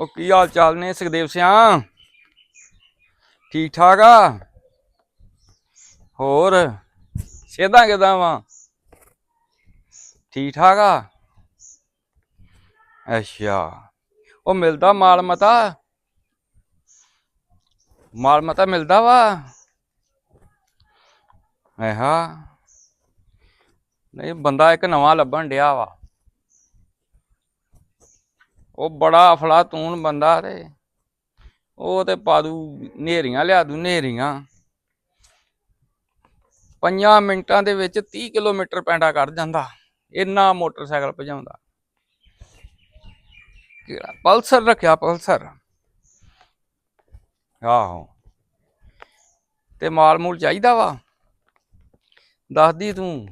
ਉਹ ਕੀ ਹਾਲ ਚਾਲ ਨੇ ਸੁਖਦੇਵ ਸਿਆ? ਠੀਕ ਠਾਕ ਆ? ਹੋਰ? ਸਿਹਤਾਂ ਕਿਦਾਂ ਵਾ? ਠੀਕ ਠਾਕ ਆ? ਅੱਛਾ। ਉਹ ਮਿਲਦਾ ਮਾਲ ਮਤਾ? ਮਾਲ ਮਤਾ ਮਿਲਦਾ ਵਾ? ਆਹਾ ਨਹੀਂ, ਬੰਦਾ ਇੱਕ ਨਵਾਂ ਲੱਭਣ ਡਿਆ ਵਾ। ਉਹ ਬੜਾ ਅਫਲਾਤੂਨ ਬੰਦਾ ਤੇ। ਉਹ ਤੇ ਪਾਦੂ ਨੇਰੀਆਂ ਲਿਆ ਦੂ, ਨੇਰੀਆਂ। ਪੰਜਾਂ ਮਿੰਟਾਂ ਦੇ ਵਿੱਚ 30 ਕਿਲੋਮੀਟਰ ਪੈਂਡਾ ਕੱਢ ਜਾਂਦਾ। ਇੰਨਾ ਮੋਟਰਸਾਈਕਲ ਭਜਾਉਂਦਾ। ਪਲਸਰ ਰੱਖਿਆ, ਪਲਸਰ। ਆਹੋ। ਤੇ ਮਾਲ ਮੂਲ ਚਾਹੀਦਾ ਵਾ। ਦੱਸਦੀ ਤੂੰ।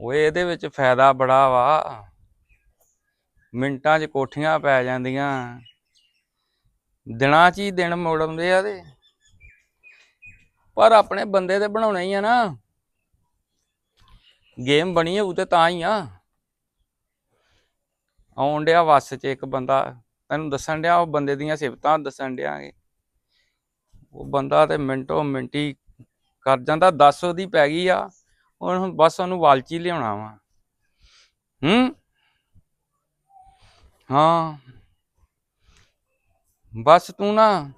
ਓਏ, ਇਹਦੇ ਵਿੱਚ ਫਾਇਦਾ ਬੜਾ ਵਾ। ਮਿੰਟਾਂ 'ਚ ਕੋਠੀਆਂ ਪੈ ਜਾਂਦੀਆਂ। ਦਿਨਾਂ 'ਚ ਹੀ ਦਿਨ ਮੋੜ ਆਉਂਦੇ ਆ ਤੇ। ਪਰ ਆਪਣੇ ਬੰਦੇ ਤੇ ਬਣਾਉਣੇ ਹੀ ਆ ਨਾ। ਗੇਮ ਬਣੀ ਹੋਊ ਤੇ ਤਾਂ ਹੀ ਆ। ਆਉਣ ਡਿਆ ਵਸ 'ਚ ਇੱਕ ਬੰਦਾ। ਤੈਨੂੰ ਦੱਸਣ ਡਿਆ ਉਹ ਬੰਦੇ ਦੀਆਂ ਸਿਫਤਾਂ ਦੱਸਣ ਡਿਆਗੇ ਉਹ ਬੰਦਾ ਤੇ ਮਿੰਟੋ ਮਿੰਟੀ ਕਰ ਜਾਂਦਾ 10 ਉਹਦੀ ਪੈ ਗਈ ਆ। ਹੁਣ ਬਸ ਉਹਨੂੰ ਵਾਲਚੀ ਲਿਆਉਣਾ ਵਾ। ਹੂੰ? ਹਾਂ। ਬਸ ਤੂੰ ਨਾ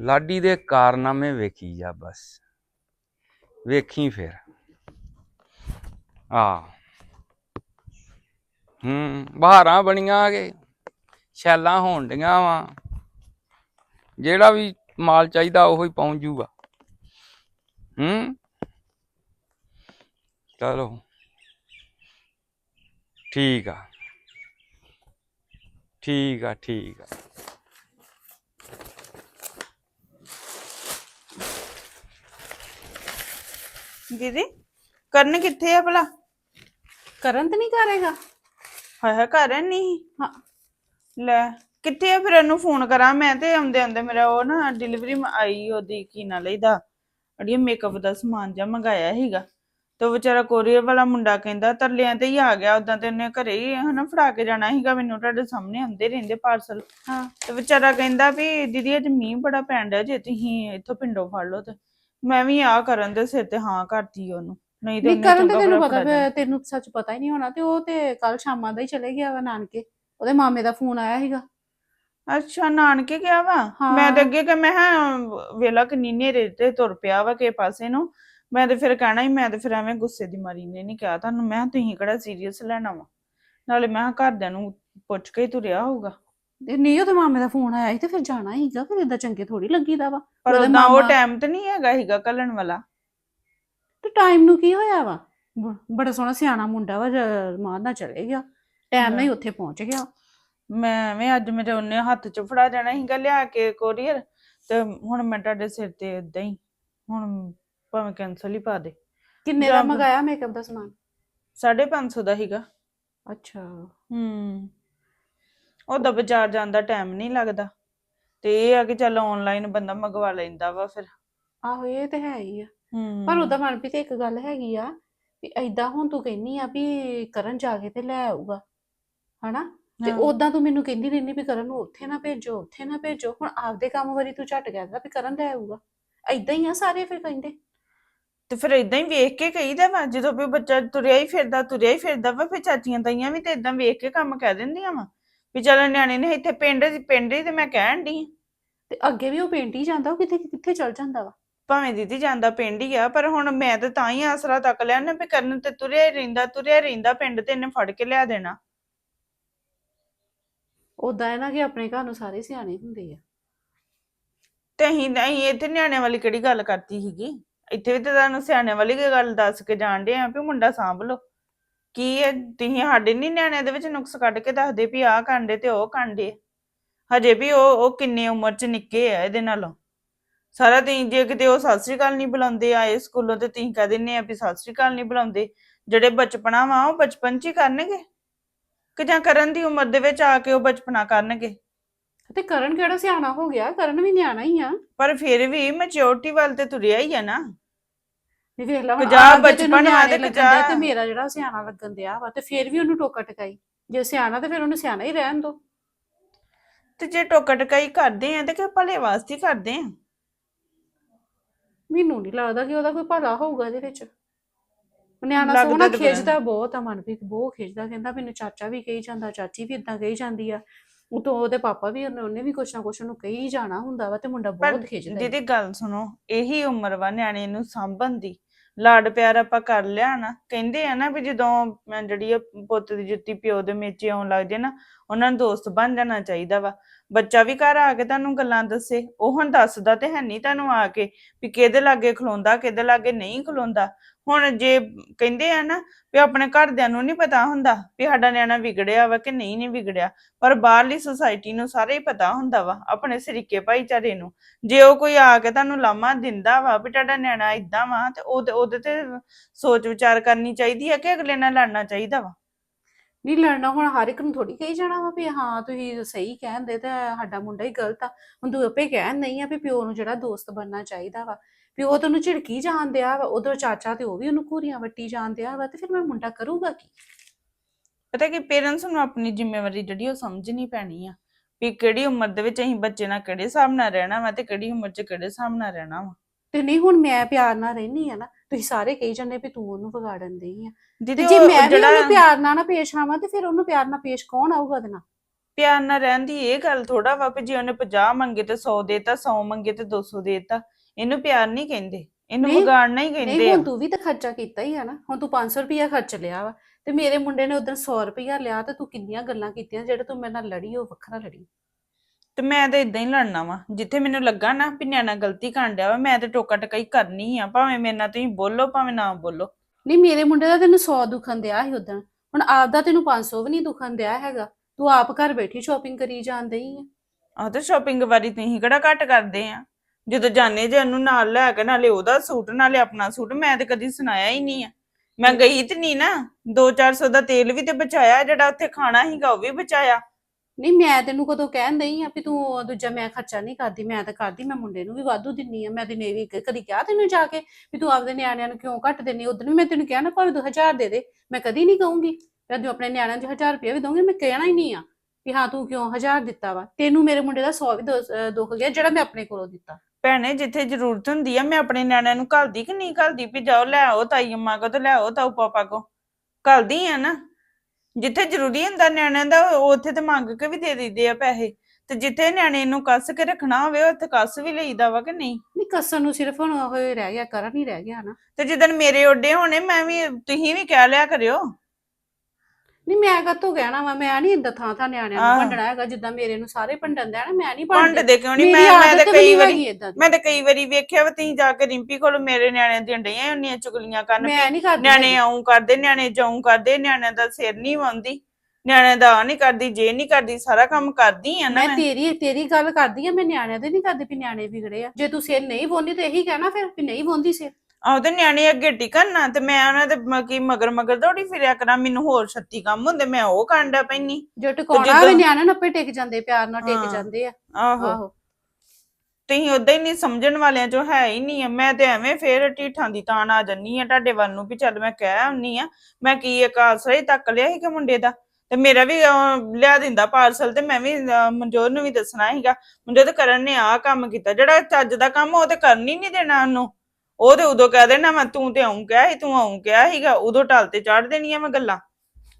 ਲਾਡੀ ਦੇ ਕਾਰਨਾਮੇ ਵੇਖੀ ਜਾ ਬਸ। ਵੇਖੀ ਫਿਰ। ਆ। ਹੂੰ, ਬਹਾਰਾਂ ਬਣੀਆਂ ਕੇ ਛੈਲਾਂ ਹੋਣ ਡੀਆਂ ਵਾ। ਜਿਹੜਾ ਵੀ ਮਾਲ ਚਾਹੀਦਾ ਉਹੀ ਪਹੁੰਚ ਜੂਗਾ। ਹੂੰ। ਚਲੋ। ਠੀਕ ਆ। ਠੀਕ ਆ ਠੀਕ ਆ। ਦੀਦੀ ਕਰਨ ਕਿੱਥੇ ਆ ਭਲਾ? ਕਰਨ ਤੇ ਨਹੀਂ ਕਰੇਗਾ ਹਾਏ ਹਾਏ ਘਰ ਨਹੀਂ ਹਾਂ। ਲੈ ਕਿੱਥੇ ਆ ਫਿਰ ਇਹਨੂੰ ਫੋਨ ਕਰਾਂ? ਮੈਂ ਤੇ ਆਉਂਦੇ ਆਉਂਦੇ ਮੇਰਾ ਉਹ ਨਾ ਡਿਲੀਵਰੀ ਆਈ ਉਹਦੀ ਕੀ ਨਾ ਲਈਦਾ। ਅੜੀਏ ਮੇਕਅਪ ਦਾ ਸਮਾਨ ਜਾਂ ਮੰਗਾਇਆ ਸੀਗਾ। ਤੇ ਉਹ ਵਿਚਾਰਾ ਕੋਰੀਅਰ ਵਾਲਾ ਮੁੰਡਾ ਕਹਿੰਦਾ ਤਰਲਿਆਂ ਤੇ ਹੀ ਆ ਗਿਆ ਉਦਾਂ ਤੇ ਉਹਨੇ ਘਰੇ ਹੀ ਹਨਾ ਫੜਾ ਕੇ ਜਾਣਾ ਸੀਗਾ ਮੈਨੂੰ ਤੁਹਾਡੇ ਸਾਹਮਣੇ ਆਉਂਦੇ ਰਹਿੰਦੇ ਪਾਰਸਲ ਹਾਂ। ਤੇ ਵਿਚਾਰਾ ਕਹਿੰਦਾ ਵੀ ਦੀਦੀ ਅੱਜ ਮੀਂਹ ਬੜਾ ਪੈਣ ਡਿਆ ਜੇ ਤੁਸੀਂ ਇੱਥੋਂ ਪਿੰਡੋਂ ਫੜ ਲਓ ਤੇ ਮੈਂ ਵੀ ਆ ਕਰਨ ਦੇ ਸਿਰ ਤੇ ਹਾਂ ਕਰਤੀ ਉਹਨੂੰ। ਨਹੀਂ ਤੇ ਨਹੀਂ ਕਰਨ ਤੇ ਤੈਨੂੰ ਪਤਾ ਤੈਨੂੰ ਸੱਚ ਪਤਾ ਹੀ ਨਹੀਂ ਹੋਣਾ ਤੇ ਉਹ ਤੇ ਕੱਲ ਸ਼ਾਮਾਂ ਦਾ ਹੀ ਚਲੇ ਗਿਆ ਵਾ ਨਾਨਕੇ। ਉਹਦੇ ਮਾਮੇ ਦਾ ਫੋਨ ਆਇਆ ਸੀਗਾ। ਅੱਛਾ ਨਾਨਕੇ ਗਿਆ ਵਾ? ਮੈਂ ਹਾਂ। ਤਾਂ ਅੱਗੇ ਕਿ ਮੈਂ ਹਾਂ ਵੇਲਾ ਕਿੰਨੀ ਨੇਰੇ ਤੇ ਤੁਰ ਪਿਆ ਵਾ ਕਿਸੇ ਪਾਸੇ ਨੂੰ। ਮੈਂ ਤੇ ਫਿਰ ਕਹਿਣਾ ਹੀ ਮੈਂ ਤੇ ਫਿਰ ਐਵੇਂ ਗੁੱਸੇ ਦੀ ਮਾਰੀ ਨੇ ਨਹੀਂ ਕਿਹਾ ਤੁਹਾਨੂੰ। ਮੈਂ ਕਿਹਾ ਤੁਸੀਂ ਕਿਹੜਾ ਸੀਰੀਅਸ ਲੈਣਾ ਵਾ? ਨਾਲੇ ਮੈਂ ਕਿਹਾ ਘਰਦਿਆਂ ਨੂੰ ਪੁੱਛ ਕੇ ਹੀ ਤੁਰਿਆ ਹੋਊਗਾ। ਤੇ ਨਹੀਂ ਉਹਦੇ ਮਾਮੇ ਦਾ ਫੋਨ ਆਇਆ ਸੀ ਤੇ ਫਿਰ ਜਾਣਾ ਹੀਗਾ ਫਿਰ ਇਦਾਂ ਚੰਗੇ ਥੋੜੀ ਲੱਗੀਦਾ ਵਾ। ਪਰ ਉਹਦੇ ਉਹ ਟਾਈਮ ਤੇ ਨਹੀਂ ਹੈਗਾ ਹੀਗਾ ਕੱਲਣ ਵਾਲਾ। ਤੇ ਟਾਈਮ ਨੂੰ ਕੀ ਹੋਇਆ ਵਾ? ਬ- ਬੜਾ ਸੋਹਣਾ ਸਿਆਣਾ ਮੁੰਡਾ ਵਾ ਜ- ਮਾਂ ਨਾਲ ਚਲੇ ਗਿਆ। ਟਾਈਮ ਨਾਲ ਹੀ ਉੱਥੇ ਪਹੁੰਚ ਗਿਆ। ਮੈਂ ਐਵੇਂ ਅੱਜ ਮੇਰੇ ਉਹਨੇ ਹੱਥ 'ਚ ਫੜਾ ਜਾਣਾ ਸੀਗਾ ਲਿਆ ਕੇ ਕੋਰੀਅਰ ਤੇ ਹੁਣ ਮੈਂ ਤੁਹਾਡੇ ਸਿਰ ਤੇ ਇਦਾਂ ਹੀ ਹੁਣ ਭਾਵੇਂ ਕੈਨਸਲ ਹੀ ਪਾ ਦੇ। ਕਿੰਨੇ ਦਾ ਜਾਂ ਮੰਗਾਇਆ ਮੇਕਅਪ ਦਾ ਸਮਾਨ? 550 ਦਾ ਹੀਗਾ ਅੱਛਾ। ਹੂੰ। ਉਹਦਾ ਬਾਜ਼ਾਰ ਜਾਣ ਦਾ ਟਾਈਮ ਨਹੀਂ ਲੱਗਦਾ। ਤੇ ਇਹ ਆ ਕਿ ਚੱਲ ਆਨਲਾਈਨ ਬੰਦਾ ਮੰਗਵਾ ਲੈਂਦਾ ਵਾ ਫਿਰ। ਆਹੋ ਇਹ ਤੇ ਹੈ ਹੀ ਆ। ਹੂੰ। ਪਰ ਉਹਦਾ ਮਨ ਵੀ ਤੇ ਇੱਕ ਗੱਲ ਹੈਗੀ ਆ ਵੀ ਐਦਾਂ ਹੁਣ ਤੂੰ ਕਹਿੰਨੀ ਆ ਵੀ ਕਰਨ ਜਾ ਕੇ ਤੇ ਲੈ ਆਊਗਾ ਹਨਾ? ਤੇ ਹਾਂ। ਉਦਾਂ ਤੂੰ ਮੈਨੂੰ ਕਹਿੰਦੀ ਰਹਿੰਦੀ ਵੀ ਕਰਨ ਨੂੰ ਉੱਥੇ ਨਾ ਭੇਜੋ ਉੱਥੇ ਨਾ ਭੇਜੋ। ਹੁਣ ਆਪਦੇ ਕੰਮ ਵਾਰੀ ਤੂੰ ਝਟ ਕਹਿੰਦਾ ਵੀ ਕਰਨ ਲੈ ਆਊਗਾ। ਐਦਾਂ ਹੀ ਆ ਸਾਰੇ ਫਿਰ ਕਹਿੰਦੇ। ਤੇ ਫਿਰ ਇਦਾਂ ਹੀ ਵੇਖ ਕੇ ਕਹੀਦਾ ਵਾ ਜਦੋਂ ਵੀ ਬੱਚਾ ਤੁਰਿਆ ਹੀ ਫਿਰਦਾ ਤੁਰਿਆ ਹੀ ਫਿਰਦਾ ਵਾ ਫਿਰ ਚਾਚੀਆਂ ਤਾਈਆਂ ਵੀ ਤੇ ਇਦਾਂ ਵੇਖ ਕੇ ਕੰਮ ਕਹਿ ਦਿੰਦੀਆਂ ਵਾ ਵੀ ਚੱਲ ਨਿਆਣੇ ਨੇ ਇੱਥੇ ਪਿੰਡ ਪਿੰਡ ਹੀ ਤੇ ਮੈਂ ਕਹਿਣ ਦੀ ਤੇ ਅੱਗੇ ਵੀ ਉਹ ਪਿੰਡ ਹੀ ਜਾਂਦਾ ਉਹ ਕਿੱਥੇ ਕਿੱਥੇ ਚਲ ਜਾਂਦਾ ਵਾ? ਭਾਵੇਂ ਦੀਦੀ ਜਾਂਦਾ ਪਿੰਡ ਹੀ ਆ ਪਰ ਹੁਣ ਮੈਂ ਤਾਂ ਤਾਂ ਹੀ ਆਸਰਾ ਤੱਕ ਲਿਆ ਨਾ ਵੀ ਕਰਨ ਤੇ ਤੁਰਿਆ ਹੀ ਰਹਿੰਦਾ ਤੁਰਿਆ ਹੀ ਰਹਿੰਦਾ ਪਿੰਡ ਤੇ ਇਹਨੇ ਫੜ ਕੇ ਲਿਆ ਦੇਣਾ। ਉਦਾਂ ਹੈ ਨਾ ਕਿ ਆਪਣੇ ਘਰ ਨੂੰ ਸਾਰੇ ਸਿਆਣੇ ਹੁੰਦੇ ਆ। ਤੇ ਅਸੀਂ ਅਸੀਂ ਇੱਥੇ ਨਿਆਣਿਆਂ ਵਾਲੀ ਕਿਹੜੀ ਗੱਲ ਕਰਤੀ ਸੀਗੀ? ਇੱਥੇ ਵੀ ਤੇ ਤੁਹਾਨੂੰ ਸਿਆਣਿਆਂ ਵਾਲੀ ਗੱਲ ਦੱਸ ਕੇ ਜਾਣਦੇ ਆ ਵੀ ਮੁੰਡਾ ਸਾਂਭ ਲਓ। ਕੀ ਹੈ ਤੁਸੀਂ ਸਾਡੇ ਨਹੀਂ ਨਿਆਣਿਆਂ ਦੇ ਵਿੱਚ ਨੁਕਸ ਕੱਢ ਕੇ ਦੱਸਦੇ ਵੀ ਆਹ ਕਾਂਡੇ ਤੇ ਉਹ ਕਾਂਡੇ ਹਜੇ ਵੀ ਉਹ ਉਹ ਕਿੰਨੇ ਉਮਰ ਚ ਨਿੱਕੇ ਆ ਇਹਦੇ ਨਾਲੋਂ। ਸਾਰਾ ਦਿਨ ਜੇ ਕਿਤੇ ਉਹ ਸਤਿ ਸ੍ਰੀ ਅਕਾਲ ਨਹੀਂ ਬੁਲਾਉਂਦੇ ਆਏ ਸਕੂਲੋਂ ਤੇ ਤੁਸੀਂ ਕਹਿ ਦਿੰਦੇ ਆ ਵੀ ਸਤਿ ਸ੍ਰੀ ਅਕਾਲ ਨਹੀਂ ਬੁਲਾਉਂਦੇ। ਜਿਹੜੇ ਬਚਪਨਾ ਵਾ ਉਹ ਬਚਪਨ ਚ ਹੀ ਕਰਨਗੇ? ਕਿ ਜਾਂ ਕਰਨ ਦੀ ਉਮਰ ਦੇ ਵਿੱਚ ਆ ਕੇ ਉਹ ਬਚਪਨਾ ਕਰਨਗੇ? ਤੇ ਕਰਨ ਕਿਹੜਾ ਸਿਆਣਾ ਹੋ ਗਿਆ? ਕਰਨ ਵੀ ਨਿਆਣਾ ਹੀ ਆ। ਪਰ ਫਿਰ ਵੀ ਮੈਚਿਓਰਟੀ ਵੱਲ ਤੇ ਤੁਰਿਆ ਹੀ ਆ ਨਾ। ਨਹੀਂ ਵੇਖ ਲਾ ਹੁਣ ਆਪਦੇ ਤੈਨੂੰ ਬਚਪਨ ਆ ਨਿਆਣੇ ਤੇ ਲੱਗਣ ਤੇ ਮੇਰਾ ਜਿਹੜਾ ਸਿਆਣਾ ਲੱਗਣ ਦਿਆ ਵਾ ਤੇ ਫਿਰ ਵੀ ਉਹਨੂੰ ਟੋਕਾ ਟਕਾਈ। ਜੇ ਸਿਆਣਾ ਤੇ ਫਿਰ ਉਹਨੂੰ ਸਿਆਣਾ ਹੀ ਰਹਿਣ ਦੋ। ਤੇ ਜੇ ਟੋਕਾ ਟਕਾਈ ਕਰਦੇ ਆ ਤੇ ਕਿ ਭਲੇ ਵਾਸਤੇ ਹੀ ਕਰਦੇ ਆ? ਮੈਨੂੰ ਨਹੀਂ ਲੱਗਦਾ ਕਿ ਉਹਦਾ ਕੋਈ ਭਲਾ ਹੋਊਗਾ ਇਹਦੇ ਵਿੱਚ। ਨਿਆਣਾ ਲੱਗਦਾ ਸੋਹਣਾ ਤਾਂ। ਖਿੱਚਦਾ ਬਹੁਤ ਆ ਮਨਪ੍ਰੀਤ ਬਹੁਤ ਖਿੱਚਦਾ ਕਹਿੰਦਾ ਮੈਨੂੰ ਚਾਚਾ ਵੀ ਕਹੀ ਜਾਂਦਾ ਚਾਚੀ ਵੀ ਇਦਾਂ ਕਹੀ ਜਾਂਦੀ ਆ। ਉਹ ਤੋਂ ਉਹਦੇ ਪਾਪਾ ਵੀ ਉਹਨੇ ਉਹਨੇ ਵੀ ਕੁਛ ਨਾ ਕੁਛ ਉਹਨੂੰ ਕਹੀ ਜਾਣਾ ਹੁੰਦਾ ਵਾ ਤੇ ਮੁੰਡਾ ਪਰ ਬਹੁਤ ਖਿੱਚਦਾ। ਦੀਦੀ ਗੱਲ ਸੁਣੋ ਇਹੀ ਉਮਰ ਵਾ ਨਿਆਣੇ ਨੂੰ ਸਾਂਭਣ ਦੀ। ਲਾਡ ਪਿਆਰ ਆਪਾਂ ਕਰ ਲਿਆ ਨਾ। ਕਹਿੰਦੇ ਆ ਨਾ ਵੀ ਜਦੋਂ ਅਹ ਜਿਹੜੀ ਆ ਪੁੱਤ ਦੀ ਜੁੱਤੀ ਪਿਓ ਦੇ ਮੇਚੇ ਆਉਣ ਲੱਗ ਜੇ ਨਾ, ਉਹਨਾਂ ਨੂੰ ਦੋਸਤ ਬਣ ਜਾਣਾ ਚਾਹੀਦਾ ਵਾ। ਬੱਚਾ ਵੀ ਘਰ ਆ ਕੇ ਤੁਹਾਨੂੰ ਗੱਲਾਂ ਦੱਸੇ, ਉਹ ਹੁਣ ਦੱਸਦਾ ਤੇ ਹੈ ਨਹੀਂ ਤੁਹਾਨੂੰ ਆ ਕੇ ਵੀ ਕਿਹਦੇ ਲਾਗੇ ਖਲੋਂਦਾ, ਕਿਹਦੇ ਲਾਗੇ ਨਹੀਂ ਖਲੋਂਦਾ। ਹੁਣ ਜੇ ਕਹਿੰਦੇ ਆ ਨਾ ਵੀ ਆਪਣੇ ਘਰਦਿਆਂ ਨੂੰ ਨਹੀਂ ਪਤਾ ਹੁੰਦਾ ਵੀ ਸਾਡਾ ਨਿਆਣਾ ਵਿਗੜਿਆ ਵਾ ਕਿ ਨਹੀਂ ਨਹੀਂ ਵਿਗੜਿਆ, ਪਰ ਬਾਹਰਲੀ ਸੁਸਾਇਟੀ ਨੂੰ ਸਾਰੇ ਹੀ ਪਤਾ ਹੁੰਦਾ ਵਾ, ਆਪਣੇ ਸਰੀਕੇ ਭਾਈਚਾਰੇ ਨੂੰ। ਜੇ ਉਹ ਕੋਈ ਆ ਕੇ ਤੁਹਾਨੂੰ ਲਾਮਾ ਦਿੰਦਾ ਵਾ ਵੀ ਤੁਹਾਡਾ ਨਿਆਣਾ ਇਦਾਂ ਵਾ, ਤੇ ਉਹਦੇ ਉਹਦੇ ਤੇ ਸੋਚ ਵਿਚਾਰ ਕਰਨੀ ਚਾਹੀਦੀ ਹੈ ਕਿ ਅਗਲੇ ਨਾਲ ਲੜਨਾ ਚਾਹੀਦਾ ਵਾ? ਨਹੀਂ, ਲੜਨਾ ਹੁਣ ਹਰ ਇੱਕ ਨੂੰ ਥੋੜੀ ਕਹੀ ਜਾਣਾ ਵਾ ਵੀ ਹਾਂ, ਤੁਸੀਂ ਸਹੀ ਕਹਿੰਦੇ ਤੇ ਸਾਡਾ ਮੁੰਡਾ ਹੀ ਗਲਤ ਆ। ਹੁਣ ਤੂੰ ਆਪੇ ਕਹਿਣ ਨਹੀਂ ਆ ਵੀ ਪਿਓ ਨੂੰ ਜਿਹੜਾ ਦੋਸਤ ਬਣਨਾ ਚਾਹੀਦਾ ਵਾ ਪਿਓ ਤੈਨੂੰ ਝਿੜਕੀ ਜਾਣ ਦਿਆ ਵਾ ਉਧਰ ਚਾਚਾ ਤੇ ਉਹ ਵੀ ਉਹਨੂੰ ਘੂਰੀਆਂ ਵੱਟੀ ਜਾਣ ਦਿਆ ਵਾ ਤੇ ਫਿਰ ਮੈਂ ਮੁੰਡਾ ਕਰੂਗਾ ਕੀ? ਪਤਾ ਕਿ ਪੇਰੈਂਟਸ ਨੂੰ ਆਪਣੀ ਜ਼ਿੰਮੇਵਾਰੀ ਜਿਹੜੀ ਉਹ ਸਮਝਣੀ ਪੈਣੀ ਆ ਵੀ ਕਿਹੜੀ ਉਮਰ ਦੇ ਵਿੱਚ ਅਸੀਂ ਬੱਚੇ ਨਾਲ ਕਿਹੜੇ ਹਿਸਾਬ ਨਾਲ ਰਹਿਣਾ ਵਾ ਤੇ ਕਿਹੜੀ ਉਮਰ 'ਚ ਕਿਹੜੇ ਹਿਸਾਬ ਨਾਲ ਰਹਿਣਾ ਵਾ। ਤੇ ਨਹੀਂ ਹੁਣ ਮੈਂ ਪਿਆਰ ਨਾਲ ਰਹਿਨੀ ਆ ਨਾ ਤੁਸੀਂ ਸਾਰੇ ਕਹੀ ਜਾਂਦੇ ਵੀ ਤੂੰ ਉਹਨੂੰ ਵਿਗਾੜਨ ਦੇਈ ਆ। ਦੀਦੀ ਤੇ ਜੇ ਉਹ ਮੈਂ ਵੀ ਉਹਨੂੰ ਪਿਆਰ ਨਾਲ ਨਾ ਪੇਸ਼ ਆਵਾਂ ਤੇ ਫਿਰ ਉਹਨੂੰ ਪਿਆਰ ਨਾਲ ਪੇਸ਼ ਕੌਣ ਆਊਗਾ ਉਹਦੇ ਨਾਲ? ਪਿਆਰ ਨਾਲ ਰਹਿਣ ਦੀ ਇਹ ਗੱਲ ਥੋੜਾ ਵਾ ਵੀ ਜੇ ਉਹਨੇ 50 ਮੰਗੇ ਤੇ 100 ਦੇਤਾ 100 ਮੰਗੇ ਤੇ 200 ਦੇਤਾ ਇਹਨੂੰ ਪਿਆਰ ਨਹੀਂ ਕਹਿੰਦੇ ਇਹਨੂੰ ਨਹੀਂ- ਵਿਗਾੜਨਾ ਹੀ ਨਹੀਂ ਕਹਿੰਦੇ ਆ। ਹੁਣ ਤੂੰ ਵੀ ਤਾਂ ਖਰਚਾ ਕੀਤਾ ਹੀ ਆ ਨਾ ਹੁਣ ਤੂੰ 500 ਰੁਪਇਆ ਖਰਚ ਲਿਆ ਵਾ ਤੇ ਮੇਰੇ ਮੁੰਡੇ ਨੇ ਉਦੋਂ 100 ਰੁਪਇਆ ਲਿਆ ਤੇ ਤੂੰ ਕਿੰਨੀਆਂ ਗੱਲਾਂ ਕੀਤੀਆਂ ਜਿਹੜੇ ਤੂੰ ਮੇਰੇ ਨਾਲ ਲੜੀ ਉਹ ਵੱਖਰਾ ਲੜੀ। ਤੇ ਮੈਂ ਤਾਂ ਇਦਾਂ ਹੀ ਲੜਨਾ ਵਾ ਜਿੱਥੇ ਮੈਨੂੰ ਲੱਗਾ ਨਾ ਵੀ ਨਿਆਣਾ ਗਲਤੀ ਕਰਨ ਡਿਆ ਵਾ ਮੈਂ ਤੇ ਟੋਕਾ ਟਕਾਈ ਕਰਨੀ ਆ ਭਾਵੇਂ ਮੇਰੇ ਨਾਲ ਤੁਸੀਂ ਬੋਲੋ ਭਾਵੇਂ ਨਾ ਬੋਲੋ। ਨਹੀਂ ਮੇਰੇ ਮੁੰਡੇ ਦਾ ਤੈਨੂੰ 100 ਦੁਖਣ ਦਿਆ ਸੀ ਉਦੋਂ ਹੁਣ ਆਪਦਾ ਤੈਨੂੰ 500 ਵੀ ਨਹੀਂ ਦੁਖਣ ਦਿਆ ਹੈਗਾ ਤੂੰ ਆਪ ਘਰ ਬੈਠੀ ਸ਼ਾਪਿੰਗ ਕਰੀ ਜਾਂਦੀ ਆ। ਆਹ ਤੇ ਸ਼ਾਪਿੰਗ ਵਾਰੀ ਤੁਸੀਂ ਕਿਹੜਾ ਘੱਟ ਕਰਦੇ ਆ? ਜਦੋਂ ਜਾਣੇ ਜੇ ਉਹਨੂੰ ਨਾਲ ਲੈ ਕੇ, ਨਾਲੇ ਉਹਦਾ ਸੂਟ, ਨਾਲੇ ਆਪਣਾ ਸੂਟ, ਮੈਂ ਤੇ ਕਦੀ ਸੁਣਾਇਆ ਹੀ ਨਹੀਂ ਆ। ਮੈਂ ਗਈ ਤੇ ਨਹੀਂ ਨਾ 2-400 ਦਾ ਤੇਲ ਵੀ ਤੇ ਬਚਾਇਆ, ਜਿਹੜਾ ਉੱਥੇ ਖਾਣਾ ਸੀਗਾ ਉਹ ਵੀ ਬਚਾਇਆ। ਨਹੀਂ, ਮੈਂ ਤੈਨੂੰ ਕਦੋਂ ਕਹਿਣ ਦਈ ਆ ਵੀ ਤੂੰ ਦੂਜਾ, ਮੈਂ ਖਰਚਾ ਨਹੀਂ ਕਰਦੀ, ਮੈਂ ਤਾਂ ਕਰਦੀ, ਮੈਂ ਮੁੰਡੇ ਨੂੰ ਵੀ ਵਾਧੂ ਦਿੰਨੀ ਆ। ਮੈਂ ਤੇ ਨੇ ਵੀ ਕਦੀ ਕਿਹਾ ਤੈਨੂੰ ਜਾ ਕੇ ਵੀ ਤੂੰ ਆਪਦੇ ਨਿਆਣਿਆਂ ਨੂੰ ਕਿਉਂ ਘੱਟ ਦਿੰਨੀ? ਉਦੋਂ ਵੀ ਮੈਂ ਤੈਨੂੰ ਕਿਹਾ ਨਾ, ਭਾਵੇਂ ਤੂੰ 1000 ਦੇ ਦੇ, ਮੈਂ ਕਦੀ ਨਹੀਂ ਕਹੂੰਗੀ। ਤੇ ਤੂੰ ਆਪਣੇ ਨਿਆਣਿਆਂ ਨੂੰ 1000 ਰੁਪਏ ਵੀ ਦਊਂਗੀ, ਮੈਂ ਕਹਿਣਾ ਹੀ ਨਹੀਂ ਆ ਵੀ ਹਾਂ, ਤੂੰ ਕਿਉਂ 1000 ਦਿੱਤਾ ਵਾ? ਤੈਨੂੰ ਮੇਰੇ ਮੁੰਡੇ ਦਾ 100 ਵੀ ਦੁ- ਅਹ ਦੁੱਖ ਗਿਆ, ਜਿਹੜਾ ਮੈਂ ਆਪਣੇ ਕੋਲੋਂ ਦਿੱਤਾ। ਭੈਣੇ ਜਿੱਥੇ ਜ਼ਰੂਰਤ ਹੁੰਦੀ ਆ ਮੈਂ ਆਪਣੇ ਨਿਆਣਿਆਂ ਨੂੰ ਘੱਲਦੀ ਕਿ ਨਹੀਂ ਘੱਲਦੀ? ਵੀ ਜਾਓ ਲੈ ਆਓ ਤਾਈ ਅੰਮਾ ਕੋ ਤੇ ਲੈ ਆਓ ਤਾਊ ਪਾਪਾ ਕੋ। ਘੱਲਦੀ ਆ ਨਾ। ਜਿੱਥੇ ਜ਼ਰੂਰੀ ਹੁੰਦਾ ਨਿਆਣਿਆਂ ਦਾ ਉੱਥੇ ਤੇ ਮੰਗ ਕੇ ਵੀ ਦੇ ਦਿੰਦੇ ਆ ਪੈਸੇ। ਤੇ ਜਿੱਥੇ ਨਿਆਣੇ ਨੂੰ ਕੱਸ ਕੇ ਰੱਖਣਾ ਹੋਵੇ ਉੱਥੇ ਕੱਸ ਵੀ ਲਈਦਾ ਵਾ ਕਿ ਨਹੀਂ? ਨਹੀਂ ਕੱਸਣ ਨੂੰ ਸਿਰਫ ਹੁਣ ਉਹ ਹੀ ਰਹਿ ਗਿਆ ਕਰਨ ਹੀ ਰਹਿ ਗਿਆ ਨਾ ਤੇ ਜਿੱਦਣ ਮੇਰੇ ਓਡੇ ਹੋਣੇ ਮੈਂ ਵੀ ਤੁਸੀਂ ਵੀ ਕਹਿ ਲਿਆ ਕਰਿਓ। ਨਹੀਂ ਮੈਂ ਕਾਹਤੋਂ ਕਹਿਣਾ ਵਾ ਮੈਂ ਨਹੀਂ ਏਦਾਂ ਥਾਂ ਥਾਂ ਨਿਆਣਿਆਂ। ਨੂੰ ਭੰਡਣਾ ਹੈਗਾ ਜਿੱਦਾਂ ਮੇਰੇ ਨੂੰ ਸਾਰੇ ਭੰਡਣ ਦੇਣਾ ਮੈਂ ਨਹੀਂ ਭੰਡ ਭੰਡਦੀ ਦੇ ਕਿਉਂ ਨਹੀਂ ਮੈਂ ਮੈਂ ਤਾਂ ਕਈ ਵਾਰੀ। ਮੈਂ ਤਾਂ ਕਈ ਵਾਰੀ ਵੇਖਿਆ ਵਾ ਤੁਸੀਂ ਜਾ ਕੇ ਰਿੰਪੀ ਕੋਲ ਮੇਰੇ ਨਿਆਣਿਆਂ ਦੀਆਂ ਡਈਆਂ ਹੁੰਦੀਆਂ ਚੁਗਲੀਆਂ ਕਰਨ ਮੈਂ ਨਹੀਂ ਕਰਦੀ ਨਿਆਣੇ। ਆਉਂ ਕਰਦੇ ਨਿਆਣੇ ਜਾਉਂ ਕਰਦੇ ਨਿਆਣਿਆਂ ਦਾ ਸਿਰ ਨਹੀਂ ਵਾਉਂਦੀ ਨਿਆਣਿਆਂ ਦਾ ਆ ਨਹੀਂ ਕਰਦੀ ਜੇ ਨਹੀਂ ਕਰਦੀ ਸਾਰਾ ਕੰਮ ਕਰਦੀ ਆ ਨਾ ਮੈਂ ਮੈਂ ਤੇਰੀ ਤੇਰੀ ਗੱਲ ਕਰਦੀ ਆ ਮੈਂ ਨਿਆਣਿਆਂ ਦੇ ਨਹੀਂ ਕਰਦੀ ਵੀ ਨਿਆਣੇ ਵਿਗੜੇ ਆ ਜੇ ਤੂੰ ਸਿਰ ਨਹੀਂ ਬੋਂਦੀ ਤੇ ਇਹੀ ਕਹਿਣਾ ਫਿਰ ਵੀ ਨਹੀਂ ਬੋਂਦੀ ਸਿਰ ਆਹ ਤੇ ਨਿਆਣੇ ਅੱਗੇ ਟਿਕਣ ਨਾ ਤੇ ਮੈਂ ਉਹਨਾਂ ਦੇ ਮ- ਕੀ ਮਗਰ ਮਗਰ ਦੌੜੀ ਫਿਰਿਆ ਕਰਾਂ ਮੈਨੂੰ ਹੋਰ ਛੱਤੀ ਕੰਮ ਹੁੰਦੇ ਮੈਂ ਉਹ ਕਾਂਡਾ ਪੈਣੀ ਜੇ ਟਿਕਾਉਣਾ ਜਦੋਂ- ਹੋਵੇ ਨਿਆਣੇ ਨੱਪੇ ਟਿਕ ਜਾਂਦੇ ਪਿਆਰ ਨਾਲ ਟਿਕ। ਜਾਂਦੇ ਆ। ਆਹੋ। ਆਹੋ। ਤੁਸੀਂ ਉਦਾਂ ਹੀ ਨਹੀਂ ਸਮਝਣ ਵਾਲਿਆਂ ਚੋਂ ਹੈ ਹੀ ਨਹੀਂ ਆ। ਮੈਂ ਤੇ ਐਵੇਂ ਫੇਰ ਢੀਠਾਂ ਦੀ ਤਾਣ ਆ ਜੰਨੀ ਆ ਤੁਹਾਡੇ ਵੱਲ ਨੂੰ ਵੀ ਚੱਲ ਮੈਂ ਕਹਿ ਆਉਣੀ ਆ ਮੈਂ ਕੀ ਇੱਕ ਆਸਰਾ ਹੀ ਤੱਕ ਲਿਆ ਸੀ ਕਿ ਮੁੰਡੇ ਦਾ? ਤੇ ਮੇਰਾ ਵੀ ਅਹ, ਲਿਆ ਦਿੰਦਾ ਪਾਰਸਲ ਤੇ ਮੈਂ ਵੀ ਅਹ, ਮਨਜੋਤ ਨੂੰ ਵੀ ਦੱਸਣਾ ਸੀਗਾ। ਮਨਜੋਤ ਕਰਨ ਨੇ ਆਹ ਕੰਮ ਕੀਤਾ ਜਿਹੜਾ ਚੱਜ ਦਾ ਕੰਮ ਉਹ ਤੇ ਕਰਨ ਹੀ ਨਹੀਂ ਦੇਣਾ ਉਹਨੂੰ। ਉਹ ਤੇ ਉਦੋਂ ਕਹਿ ਦੇਣਾ ਮੈਂ ਤੂੰ ਤੇ ਆਉਂ ਕਿਹਾ ਸੀ ਤੂੰ ਆਉਂ ਕਿਹਾ ਸੀਗਾ ਉਦੋਂ ਟਲ ਤੇ ਚੜ ਦੇਣੀਆਂ ਮੈਂ ਗੱਲਾਂ।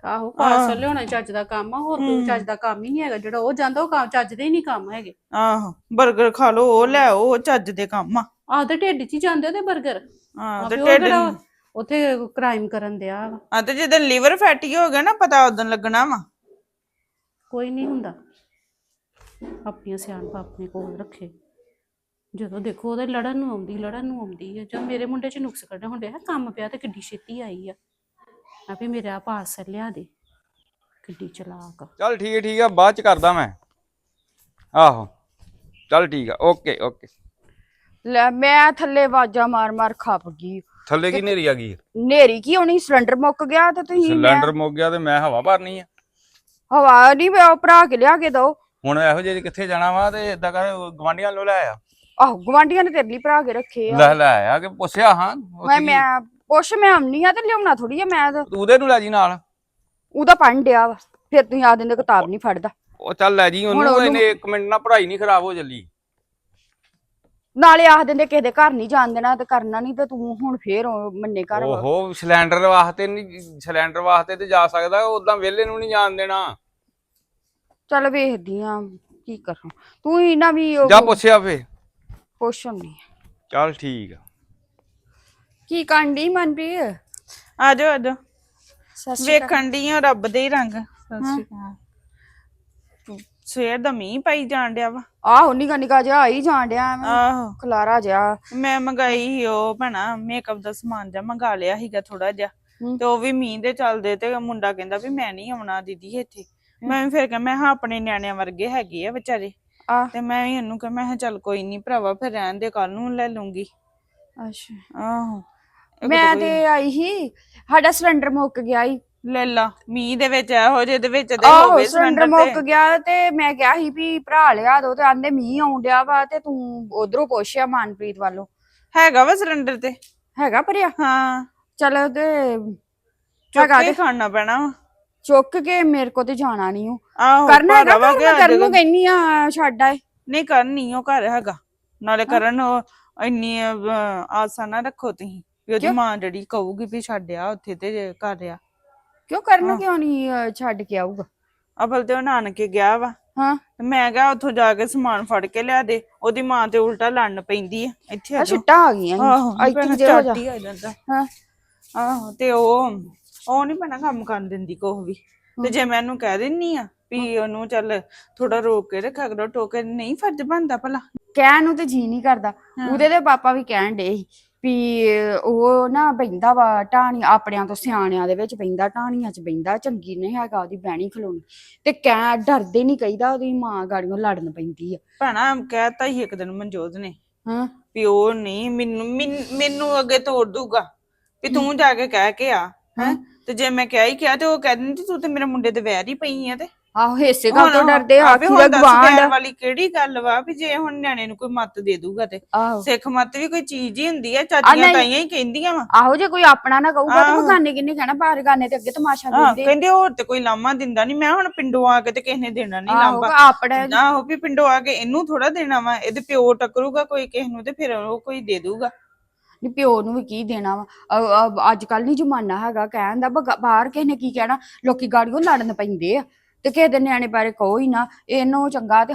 ਆਹੋ ਹਾਂ। ਪਾਰਸਲ ਲਿਆਉਣਾ ਚੱਜ ਦਾ ਕੰਮ ਆ ਹੋਰ ਕੋਈ ਹੂੰ। ਚੱਜ ਦਾ ਕੰਮ ਹੀ ਨਹੀਂ ਹੈਗਾ ਜਿਹੜਾ ਉਹ ਜਾਂਦਾ ਉਹ ਕੰਮ ਚੱਜ ਦੇ ਹੀ ਨਹੀਂ ਕੰਮ ਹੈਗੇ। ਆਹੋ 버ਗਰ ਖਾ ਲਓ ਉਹ ਲੈ ਆਓ ਉਹ ਚੱਜ ਦੇ ਕੰਮ ਆ। ਆਹ ਤੇ ਢਿੱਡ 'ਚ ਹੀ ਜਾਂਦੇ ਤੇ 버ਗਰ ਹਾਂ ਤੇ ਢਿੱਡ ਨੂੰ- ਉੱਥੇ ਕ੍ਰਾਈਮ ਕਰਨ ਦਿਆ ਵਾ। ਆ ਤੇ ਜਦੋਂ ਲੀਵਰ ਫੈਟੀ ਹੋ ਗਿਆ ਨਾ ਪਤਾ ਉਦੋਂ ਲੱਗਣਾ ਵਾ। ਕੋਈ ਨਹੀਂ ਹੁੰਦਾ। ਆਪਣੀਆਂ ਸਿਆਣਪ ਆਪਣੇ ਕੋਲ ਰੱਖੇ। ਜਦੋਂ ਦੇਖੋ ਉਹਦੇ ਲੜਨ ਨੂੰ ਆਉਂਦੀ ਲੜਨ ਨੂੰ ਆਉਂਦੀ ਹੈ ਜਦ ਮੇਰੇ ਮੁੰਡੇ 'ਚ ਨੁਕਸ ਕੱਢਣ ਹੁੰਦੇ ਆ ਕੰਮ ਪਿਆ ਤੇ ਕਿੱਡੀ ਛੇਤੀ ਆਈ ਆ। ਆ ਵੀ ਮੇਰਾ ਪਾਰਸਲ ਲਿਆ ਦੇ ਕਿੱਡੀ ਚਲਾਕ ਆ। ਚੱਲ ਠੀਕ ਹੈ ਠੀਕ ਹੈ ਬਾਅਦ ਚ ਕਰਦਾ ਮੈਂ। ਆਹੋ ਚੱਲ ਠੀਕ ਆ ਓਕੇ ਓਕੇ। ਲੈ ਮੈਂ ਥੱਲੇ ਆਵਾਜ਼ਾਂ ਮਾਰ ਮਾਰ ਖੱਪ ਗਈ। ਥੱਲੇ ਕੀ ਨੇਰੀ ਆ ਗਈ? ਨੇਰੀ ਕੀ ਹੋਣੀ? ਸਿਲੰਡਰ ਮੁੱਕ ਗਿਆ ਤੇ ਤੁਸੀਂ ਮੈਂ- ਸਿਲੰਡਰ ਮੁੱਕ ਗਿਆ ਤੇ ਮੈਂ ਹਵਾ ਭਰਨੀ ਆ। ਹਵਾ ਨਹੀਂ ਉਹ ਭਰਾ ਕੇ ਲਿਆ ਕੇ ਦੋ। ਹੁਣ ਇਹੋ ਜਿਹੇ ਕਿੱਥੇ ਜਾਣਾ ਵਾ ਤੇ ਇਦਾਂ ਕਰ ਗਵਾਂਡੀਆਂ ਨੂੰ ਲੈ ਆ। ਆਹ ਗਵਾਂਡੀਆਂ ਨੇ ਤੇਰੇ ਲਈ ਭਰਾ ਕੇ ਰੱਖੇ ਆ। ਲੈ ਲੈ ਆ ਕੇ ਪੁੱਛਿਆ ਹਾਂ। ਮੈਂ ਕੀ- ਮੈਂ ਪੁੱਛ ਮੈਂ ਆਉਣੀ ਆ ਤੇ ਲਿਆਉਣਾ ਥੋੜੀ ਆ ਮੈਂ ਤਾਂ। ਤੂੰ ਉਹਦੇ ਨੂੰ ਲੈ ਜੀ ਨਾਲ। ਉਹਦਾ ਪੜ੍ਹਨ ਡਿਆ ਵਾ ਫਿਰ ਤੁਸੀਂ ਆ ਦਿੰਦੇ ਕਿਤਾਬ ਨਹੀਂ ਫੜਦਾ। ਉਹ ਚੱਲ ਲੈ ਜੀ ਉਹਨੂੰ ਉਹਨੂੰ- ਇਹਨੇ ਇੱਕ ਮਿੰਟ ਨਾਲ ਪੜ੍ਹਾਈ ਨਹੀਂ ਖਰਾਬ ਹੋ ਚੱਲੀ। ਨਾਲੇ ਆਖ ਦਿੰਦੇ ਕਿਸੇ ਦੇ ਘਰ ਨਹੀਂ ਜਾਣ ਦੇਣਾ ਤੇ ਕਰਨਾ ਨਹੀਂ ਤੇ ਤੂੰ ਹੁਣ ਫੇਰ ਉਹ ਮੰਨੇ ਘਰ ਵਾ। ਓਹੋ ਸਿਲੰਡਰ ਵਾਸਤੇ ਨਹੀਂ ਸਿਲੰਡਰ ਵਾਸਤੇ ਤੇ ਜਾ ਸਕਦਾ ਉਦਾਂ ਵਿਹਲੇ ਨੂੰ ਨਹੀਂ ਜਾਣ ਦੇਣਾ। ਚੱਲ ਵੇਖਦੀ ਆ ਕੀ ਕਰਾਂ। ਤੂੰ ਹੀ ਨਾ ਵੀ ਉਹ ਜਾ ਪੁੱਛਿਆ ਫੇ ਪੁੱਛ ਨਹੀਂ ਚੱਲ ਠੀਕ ਆ। ਕੀ ਕਾਂਡੀ ਮਨਪ੍ਰੀਤ? ਆ ਜਾਓ ਆ ਜਾਓ ਸਤਿ ਸ਼੍ਰੀ ਅਕਾਲ। ਵੇਖਣ ਦੀ ਆ ਰੱਬ ਦੇ ਹੀ ਰੰਗ। ਸਤਿ ਸ਼੍ਰੀ ਅਕਾਲ। ਸਵੇਰ ਦਾ ਮੀਂਹ ਪਈ ਜਾਣ ਡਿਆ ਵਾ। ਆਹੋ ਨਿਕਾ ਨਿਕਾ ਜਿਹਾ ਆਈ ਜਾਣ ਡਿਆ ਐਵੇਂ ਆਹੋ। ਖਲਾਰਾ ਜਿਹਾ। ਮੈਂ ਮੰਗਾਈ ਸੀ ਉਹ ਭੈਣਾ ਮੇਕਅਪ ਦਾ ਸਮਾਨ ਜਿਹਾ ਮੰਗਾ ਲਿਆ ਸੀਗਾ ਥੋੜਾ ਜਿਹਾ। ਹੂੰ। ਤੇ ਉਹ ਵੀ ਮੀਂਹ ਦੇ ਚੱਲਦੇ ਤੇ ਮੁੰਡਾ ਕਹਿੰਦਾ ਵੀ ਮੈਂ ਨਹੀਂ ਆਉਣਾ ਦੀਦੀ ਇੱਥੇ। ਮੈਂ ਵੀ ਫਿਰ ਕਿਹਾ ਮੈਂ ਹਾਂ ਆਪਣੇ ਨਿਆਣਿਆਂ ਵਰਗੇ ਹੈਗੇ ਆ ਵਿਚਾਰੇ। ਆ ਤੇ ਮੈਂ ਵੀ ਇਹਨੂੰ ਕਿਹਾ ਮੈਂ ਕਿਹਾ ਚੱਲ ਕੋਈ ਨਹੀਂ ਭਰਾਵਾ ਫਿਰ ਰਹਿਣ ਦੇ ਕੱਲ ਨੂੰ ਲੈ ਲੂੰਗੀ ਅੱਛਾ। ਆਹੋ। ਮੈਂ ਤਾਂ ਆਈ ਸੀ ਸਾਡਾ ਸਿਲੰਡਰ ਮੁੱਕ ਗਿਆ ਕੋਈ ਲੈ ਲਾ ਮੀਂਹ ਦੇ ਵਿੱਚ ਇਹੋ ਜਿਹੇ ਦੇ ਵਿੱਚ ਤੇ ਹੋਵੇ ਸਿਲੰਡਰ ਮੁੱਕ ਗਿਆ ਤੇ ਮੈਂ ਕਿਹਾ ਸੀ ਵੀ ਭਰਾ ਲਿਆ ਦੋ ਤੇ ਆਂਦੇ ਮੀਂਹ ਆਉਣ ਡਿਆ ਵਾ ਤੇ ਤੂੰ ਉਧਰੋਂ ਪੁੱਛਿਆ ਮਨਪ੍ਰੀਤ ਵੱਲੋਂ। ਹੈਗਾ ਵਾ ਸਿਲੰਡਰ ਤੇ? ਹੈਗਾ ਭਰਿਆ? ਹਾਂ। ਚਲ ਤੇ ਚੁੱਕ ਕੇ ਖਾਣਾ ਪੈਣਾ ਵਾ। ਚੁੱਕ ਕੇ ਮੇਰੇ ਕੋ ਤੇ ਜਾਣਾ ਨਹੀਂ ਉਹ। ਆਹੋ ਕਰਨਾ ਹੈਗਾ ਕਿ ਮੈਂ ਅੱਜ ਕਰਨ ਨੂੰ ਕਹਿੰਨੀ ਆ ਛੱਡ ਆਏ। ਨਹੀਂ ਕਰਨੀ ਉਹ ਘਰ ਹੈਗਾ। ਨਾਲੇ ਕਰਨ ਉਹ ਇੰਨੀ ਅਹ, ਆਸਾਂ ਨਾ ਰੱਖੋ ਤੁਸੀਂ। ਵੀ ਉਹਦੀ ਕਿਉਂ? ਮਾਂ ਜਿਹੜੀ ਕਹੂਗੀ ਵੀ ਛੱਡਿਆ ਉੱਥੇ ਤੇ ਘਰ ਆ। ਕਿਉਂ ਕਰਨ। ਕਿਉਂ ਨਹੀਂ ਛੱਡ ਕੇ ਆਊਗਾ? ਅਬਲ ਤੇ ਉਹ ਨਾਨਕੇ ਗਿਆ ਵਾ। ਹਾਂ। ਤੇ ਮੈਂ ਕਿਹਾ ਉੱਥੋਂ ਜਾ ਕੇ ਸਮਾਨ ਫੜ ਕੇ ਲਿਆ ਦੇ। ਉਹਦੀ ਮਾਂ ਤੇ ਉਲਟਾ ਲੜਨ ਪੈਂਦੀ ਆ। ਇੱਥੇ ਆ ਆ ਜਾਓ। ਛਿੱਟਾਂ ਆ ਗਈਆਂ। ਆਹੋ ਇੱਥੇ ਭੈਣਾ ਜੇ ਹੋ ਜਾ ਝੱਟ ਹੀ ਆ ਜਾਂਦਾ। ਹਾਂ। ਆਹੋ ਤੇ ਉਹ ਉਹ ਨਹੀਂ ਭੈਣਾ ਕੰਮ ਕਰਨ ਦਿੰਦੀ ਕੋਹ ਵੀ। ਤੇ ਜੇ ਮੈਂ ਉਹਨੂੰ ਕਹਿ ਦਿੰਨੀ ਆ ਵੀ ਉਹਨੂੰ ਚੱਲ ਥੋੜਾ ਰੋਕ ਕੇ ਰੱਖਿਆ ਕਰੋ ਟੋਕੇ ਨਹੀਂ ਫਰਜ਼ ਬਣਦਾ ਭਲਾ। ਕਹਿਣ ਨੂੰ ਤੇ ਜੀ ਨਹੀਂ ਕਰਦਾ। ਉਹਦੇ ਦੇ ਪਾਪਾ ਵੀ ਕਹਿਣ ਡੇ ਸੀ ਵੀ ਉਹ ਨਾ ਬੈਂਦਾ ਵਾ ਟਾਣੀ ਆਪਣਿਆਂ ਤੋਂ ਸਿਆਣਿਆਂ ਦੇ ਵਿੱਚ ਬੈਂਦਾ ਟਾਣੀਆਂ 'ਚ ਬੈਂਦਾ ਚੰਗੀ ਨਹੀਂ ਹੈਗਾ ਉਹਦੀ ਬਹਿਣੀ ਖਲੋਣੀ। ਤੇ ਕਹਿ ਡਰਦੇ ਨਹੀਂ ਕਹੀਦਾ ਉਹਦੀ ਮਾਂ ਗਾੜੀਆਂ ਲੜਨ ਪੈਂਦੀ ਆ। ਭੈਣਾ ਕਹਿਤਾ ਹੀ ਇੱਕ ਦਿਨ ਮਨਜੋਤ ਨੇ ਹਾਂ। ਵੀ ਉਹ ਨਹੀਂ ਮੈਨੂੰ ਮੈਨ- ਮੈਨੂੰ ਅੱਗੇ ਤੋੜ ਦੂਗਾ ਵੀ ਤੂੰ ਜਾ ਕੇ ਕਹਿ ਕੇ ਆ ਹੈ। ਤੇ ਜੇ ਮੈਂ ਕਹਿ ਹੀ ਕਿਹਾ ਤੇ ਉਹ ਕਹਿ ਦਿੰਦੀ ਤੂੰ ਤੇ ਮੇਰੇ ਮੁੰਡੇ ਦੇ ਵੈਰ ਹੀ ਪਈ ਆ ਤੇ। ਆਹੋ ਹਿੱਸੇ ਗੱਲ ਤੋਂ ਡਰਦੇ ਆ ਆਖੀ ਦਾ ਗਵਾਂਡ ਵਾਲੀ ਕਿਹੜੀ ਗੱਲ ਵਾ ਵੀ ਜੇ ਹੁਣ ਨਿਆਣੇ ਨੂੰ ਕੋਈ ਮੱਤ ਦੇ ਦੂਗਾ ਤੇ। ਆਹੋ। ਸਿੱਖ ਮੱਤ ਵੀ ਕੋਈ ਚੀਜ਼ ਹੀ ਹੁੰਦੀ ਆ ਚਾਚੀਆਂ ਨਹੀਂ। ਤਾਈਆਂ ਹੀ ਕਹਿੰਦੀਆਂ ਵਾ। ਆਹੋ ਜੇ ਕੋਈ ਆਪਣਾ ਨਾ ਕਹੂਗਾ ਤੇ ਆਹੋ। ਬਗਾਨੇ ਕਿੰਨੇ ਕਹਿਣਾ ਬਾਹਰ ਗਾਨੇ ਤੇ ਅੱਗੇ ਤਮਾਸ਼ਾ ਹਾਂ ਦਿੰਦੇ। ਕਹਿੰਦੇ ਹੋਰ ਤੇ ਕੋਈ ਲਾਮਾ ਦਿੰਦਾ ਨਹੀਂ ਮੈਂ ਹੁਣ ਪਿੰਡੋਂ ਆ ਕੇ ਤੇ ਕਿਸੇ ਨੇ ਦੇਣਾ ਨਹੀਂ ਆਹੋ ਲਾਂਬਾ। ਆਪਣਾ ਆਹੋ ਵੀ ਪਿੰਡੋਂ ਆ ਕੇ ਇਹਨੂੰ ਥੋੜਾ ਦੇਣਾ ਵਾ ਇਹਦੇ ਪਿਓ ਟੱਕਰੂਗਾ ਕੋਈ ਕਿਸੇ ਨੂੰ ਤੇ ਫਿਰ ਉਹ ਕੋਈ ਦੇ ਦੂਗਾ। ਨੀ ਪਿਓ ਨੂੰ ਵੀ ਕੀ ਦੇਣਾ ਵਾ? ਅੱਜ ਕੱਲ ਨਹੀਂ ਜ਼ਮਾਨਾ ਹੈਗਾ ਕਹਿਣ ਦਾ ਬਗਾ- ਬਾਹਰ ਕਿਸੇ ਨੇ ਕੀ ਕਹਿਣਾ? ਲੋਕੀ ਗਾੜੀਆਂ ਲੜਨ ਪੈਂਦੇ ਆ ਤੇ ਕਿਸੇ ਦੇ ਨਿਆਣੇ ਬਾਰੇ ਕਹੋ ਹੀ ਨਾ ਇਹਨੂੰ ਚੰਗਾ ਤੇ